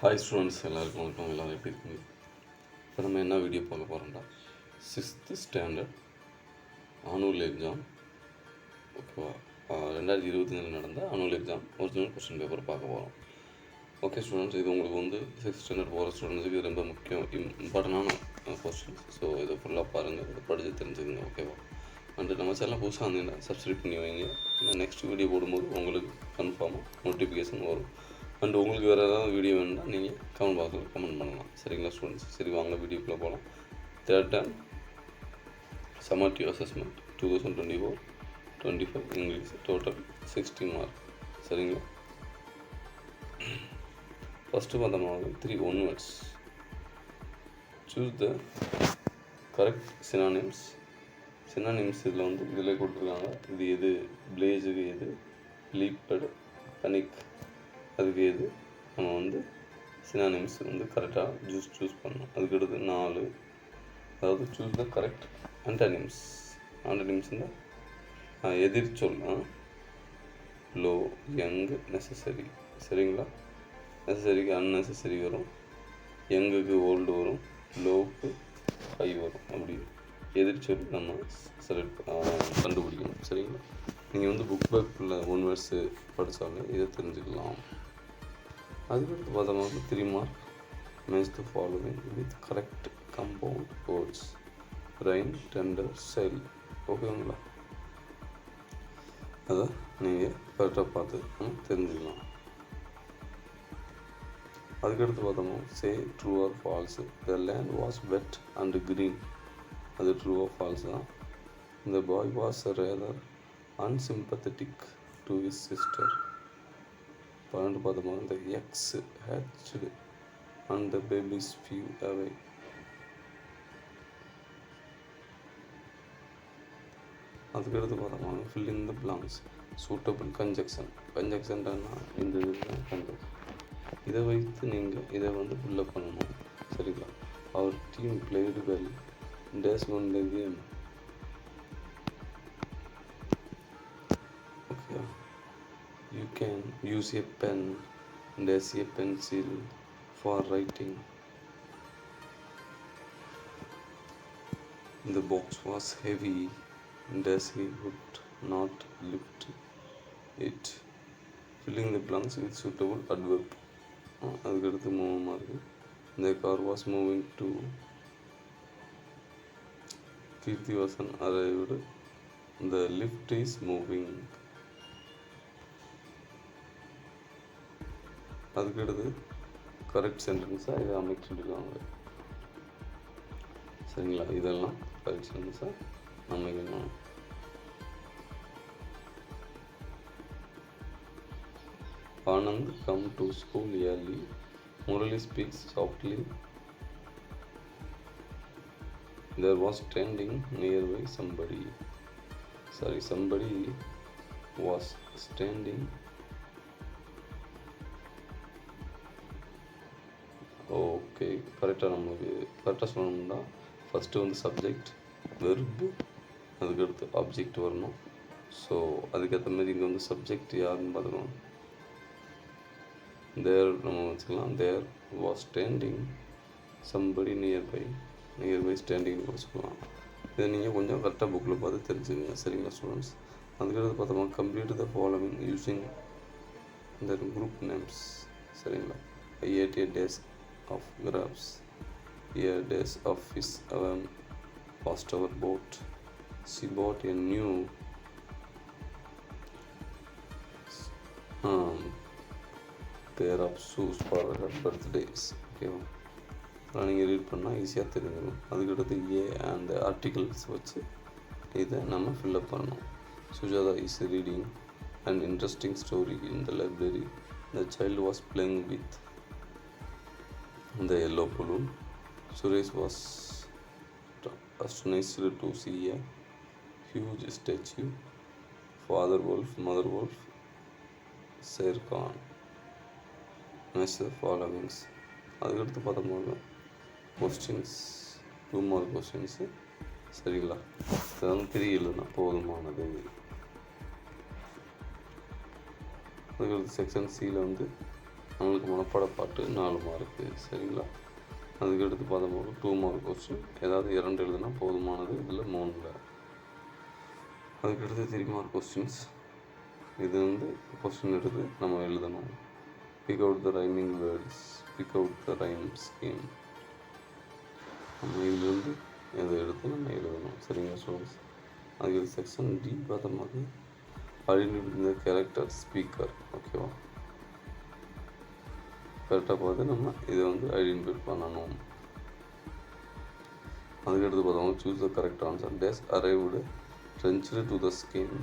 Hi students எல்லாருக்கும் வணக்கம். எல்லோரும் எப்படி இருக்குங்க? இப்போ நம்ம என்ன வீடியோ பார்க்க போகிறோம்டா சிக்ஸ்த்து ஸ்டாண்டர்ட் ஆனுவல் எக்ஸாம் ஓகேவா ரெண்டாயிரத்தி இருபத்தஞ்சில் நடந்த annual exam original question paper பார்க்க போகிறோம் ஓகே ஸ்டூடெண்ட்ஸ் இது உங்களுக்கு வந்து சிக்ஸ்த் ஸ்டாண்டர்ட் போகிற ஸ்டூடெண்ட்ஸுக்கு இது ரொம்ப முக்கியம் இம்பார்ட்டண்டான கொஸ்டின் ஸோ இதை ஃபுல்லாக பாருங்கள் இதை படித்து தெரிஞ்சுக்கங்க ஓகேவா அண்டு நம்ம சேனல் புதுசாக இருந்தீங்கன்னா சப்ஸ்கிரைப் பண்ணி வைங்க. நெக்ஸ்ட் வீடியோ போடும்போது உங்களுக்கு கன்ஃபார்மாக நோட்டிஃபிகேஷன் வரும். அண்ட் உங்களுக்கு வேறு ஏதாவது வீடியோ வேணும்னா நீங்கள் கமெண்ட் பாக்ஸில் கமெண்ட் பண்ணலாம். சரிங்களா ஸ்டூடெண்ட்ஸ் சரி வாங்க வீடியோக்குள்ளே போகலாம் third term summative assessment two thousand twenty four twenty five English total sixty mark சரிங்களா ஃபஸ்ட்டு பார்த்தோம்னா three one words choose the correct synonyms synonyms இதில் வந்து இதில் கொடுத்துருக்காங்க. இது எது? பிளேஸுக்கு எது? லீப்பட் பனிக் அதுக்கு எது? நம்ம வந்து சினானிம்ஸ் வந்து கரெக்டாக ஜூஸ் சூஸ் பண்ணணும். அதுக்கடுத்து நாலு. அதாவது சூஸ் த கரெக்ட் ஆன்டனிம்ஸ் எதிர் எதிர்ச்சொல் லோ யங் நெசசரி சரிங்களா? நெசசரிக்கு அன்னெசசரி வரும். யங்குக்கு ஓல்டு வரும். லோவுக்கு ஹை வரும். அப்படி எதிர்ச்சொல் நம்ம செலக்ட் கண்டுபிடிக்கணும். சரிங்களா? நீங்கள் வந்து புக் பேக்கில் ஒன் வேர்ட்ஸு படித்தாலே இதை தெரிஞ்சுக்கலாம். அதுக்கடுத்து பார்த்தோம்னா three mark match the following with correct compound words rain tender cell ஓகேங்களா அதை நீங்கள் கரெக்டாக பார்த்து நம்ம தெரிஞ்சுக்கலாம். அதுக்கடுத்து பார்த்தோம்னா say true or false the land was wet and green அது ட்ரூ ஆர் ஃபால்ஸ் தான். இந்த boy was rather unsympathetic to his sister பன்னெண்டு பதமாக இந்த eggs hatch and the babies flew away. அதுக்கடுத்து பார்த்தோம்னா in the blanks suitable conjunction கன்ஜெக்ஷன்டா இந்த இதுதான் கன்ஜெக்ஷன் இதை வைத்து நீங்கள் இதை வந்து ஃபில்லப் பண்ணணும். சரிங்களா? Our team played well they won the game You can use a pen days a pencil for writing The box was heavy, and as he would not lift it, filling the blanks with suitable adverb. அஹ் அதுக்கடுத்து move mark இந்த car was moving to Keerthivasan arrived இந்த lift is moving அதுக்கடுத்து correct சென்டென்ஸாக இதை அமைக்க சொல்லியிருக்காங்க சரிங்களா இதெல்லாம் கரெக்ட் சென்டென்ஸாக அமைக்கணும் Anand come to school early Murali speaks softly there was standing nearby somebody sorry somebody was standing okay கரெக்டாக நம்மளுக்கு கரெக்டாக சொல்லணும்னா ஃபஸ்ட்டு வந்து சப்ஜெக்ட் வெர்பு அதுக்கடுத்து ஆப்ஜெக்ட் வரணும். ஸோ அதுக்கேற்ற மாதிரி இங்கே வந்து சப்ஜெக்ட் யாருன்னு பார்த்துக்கணும். தேர் நம்ம வச்சுக்கலாம். There was standing somebody nearby nearby ஸ்டாண்டிங்னு கூட சொல்லலாம் இதை நீங்கள் கொஞ்சம் கரெக்டாக புக்கில் பார்த்து தெரிஞ்சுக்கங்க சரிங்களா ஸ்டூடெண்ட்ஸ் அதுக்கடுத்து பார்த்தோம்னா கம்ப்ளீட் த ஃபாலோவிங் யூஸிங் இந்த குரூப் நேம்ஸ் சரிங்களா? IAT days of crops year days of fish அவன் fast our boat she bought a new pair of shoes for her birthdays ஓகேவா அதெல்லாம் நீங்கள் ரீட் பண்ணால் ஈஸியாக தெரிஞ்சிடும். அதுக்கடுத்து ஏ அந்த ஆர்டிகிள்ஸ் வச்சு இதை நம்ம ஃபில்அப் பண்ணணும். Sujatha is reading and interesting story in the library the child was playing with the yellow balloon. Suresh was astonished to see a huge statue. Father wolf, mother wolf, Sher Khan. Match the followings. அதுக்கடுத்து பார்த்தோம்னா questions two mark questions சரிங்களா இதெல்லாம் தெரியலன்னா போதுமானது அதுக்கடுத்து section சியில் வந்து நம்மளுக்கு மனப்பாட பாட்டு நாலு மார்க்கு சரிங்களா? அதுக்கு அடுத்து பார்த்தோம்னா டூ மார்க் கொஸ்டின் ஏதாவது இரண்டு எழுதுனா போதுமானது இதில் மூணில் அதுக்கடுத்து த்ரீ மார்க் கொஸ்டின்ஸ் இது வந்து கொஸ்டின் எடுத்து நம்ம எழுதணும். Pick out the rhyming words pick out the rhyme scheme நம்ம இதுலேருந்து இதை எடுத்து நம்ம எழுதணும் சரிங்களா ஸ்டூடெண்ட்ஸ் அதுக்கு செக்ஷன் டி பார்த்த மாதிரி ஐடென்டிஃபை கேரக்டர் ஸ்பீக்கர் ஓகேவா கரெக்டாக பார்த்து நம்ம இதை வந்து ஐடென்டிஃபை பண்ணணும். அதுக்கடுத்து பார்த்தோம்னா choose the correct answer they arrived drenched to the skin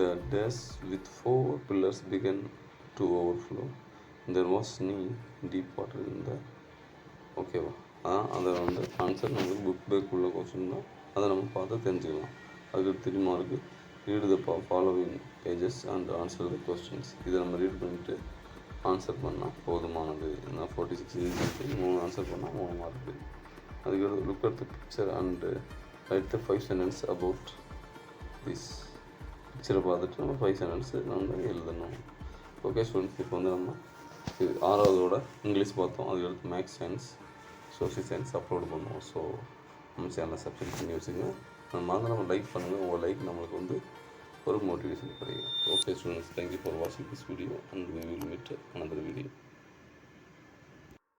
the days with four pillars began to overflow there was knee deep water இந்த த ஓகேவா அதான் அதை வந்து ஆன்சர் நமக்கு புக் பேக் உள்ள கொஸ்டின் தான். அதை நம்ம பார்த்து தெரிஞ்சுக்கலாம். அதுக்கு திரும்ப இருக்குது read the following pages and answer the questions இதை நம்ம ரீட் பண்ணிவிட்டு ஆன்சர் பண்ணால் போதுமானது. என்ன ஃபார்ட்டி சிக்ஸ் இது மூணு ஆன்சர் பண்ணால் மூணு மார்க்கு அதுக்கடுத்து look at the picture and write the five sentence about this பிக்சரை பார்த்துட்டு நம்ம ஃபைவ் சென்டென்ஸ் நம்ம எழுதணும். ஓகே ஸ்டூடெண்ட்ஸ் இப்போ வந்து நம்ம இது ஆறாவதோட இங்கிலீஷ் பார்த்தோம். அதுக்கடுத்து maths science social science upload பண்ணுவோம் ஸோ நம்ம சேனலை சப்ஸ்கிரைப் பண்ணி வச்சுக்கோங்க. நம்ம மறந்து நம்ம லைக் பண்ணுங்கள் உங்கள் லைக் நம்மளுக்கு வந்து ஒரு மோட்டிவேஷன் கிடைக்கும் okay students thank you for வாட்சிங் this video and we will meet another video